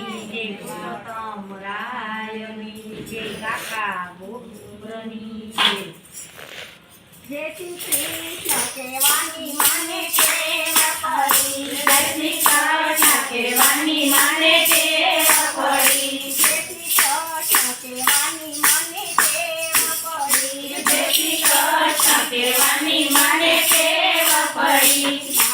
રાયની જય પુરુષોત્તમ રાયની જય કાકા ગોબ્રની જય જય શ્રી કૃષ્ણ કહેવાની માને પ્રેમ કરી જય શ્રી કૃષ્ણ કહેવાની માને ટેવ પડી. જય શ્રી કૃષ્ણ કહેવાની માને પ્રેમ કરી જય શ્રી કૃષ્ણ કહેવાની માને પડી.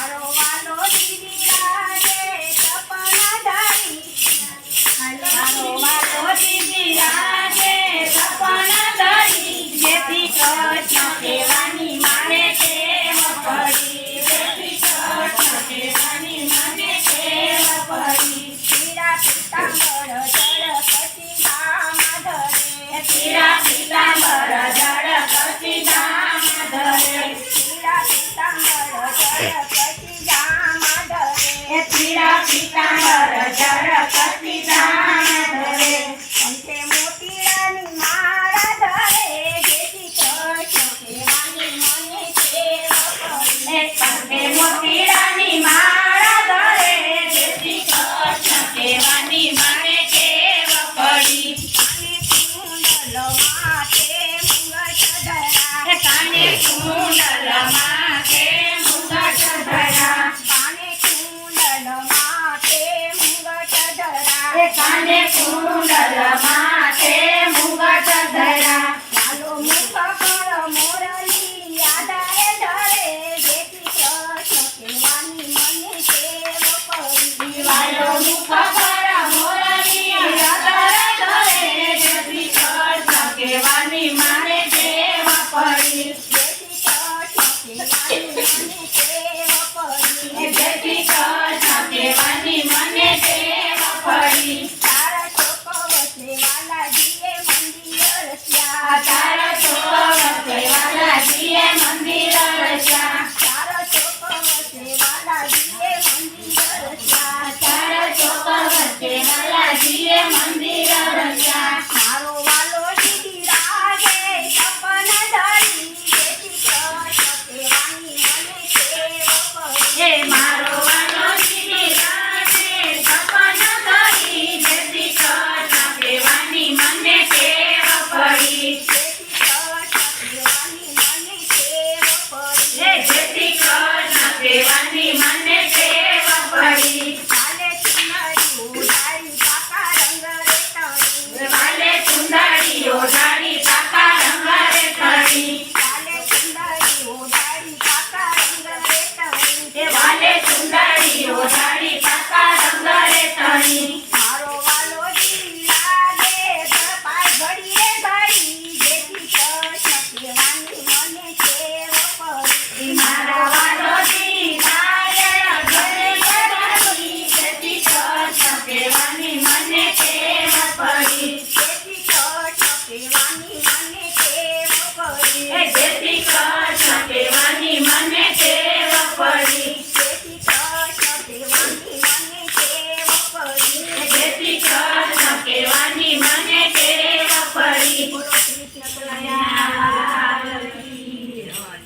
una la mano.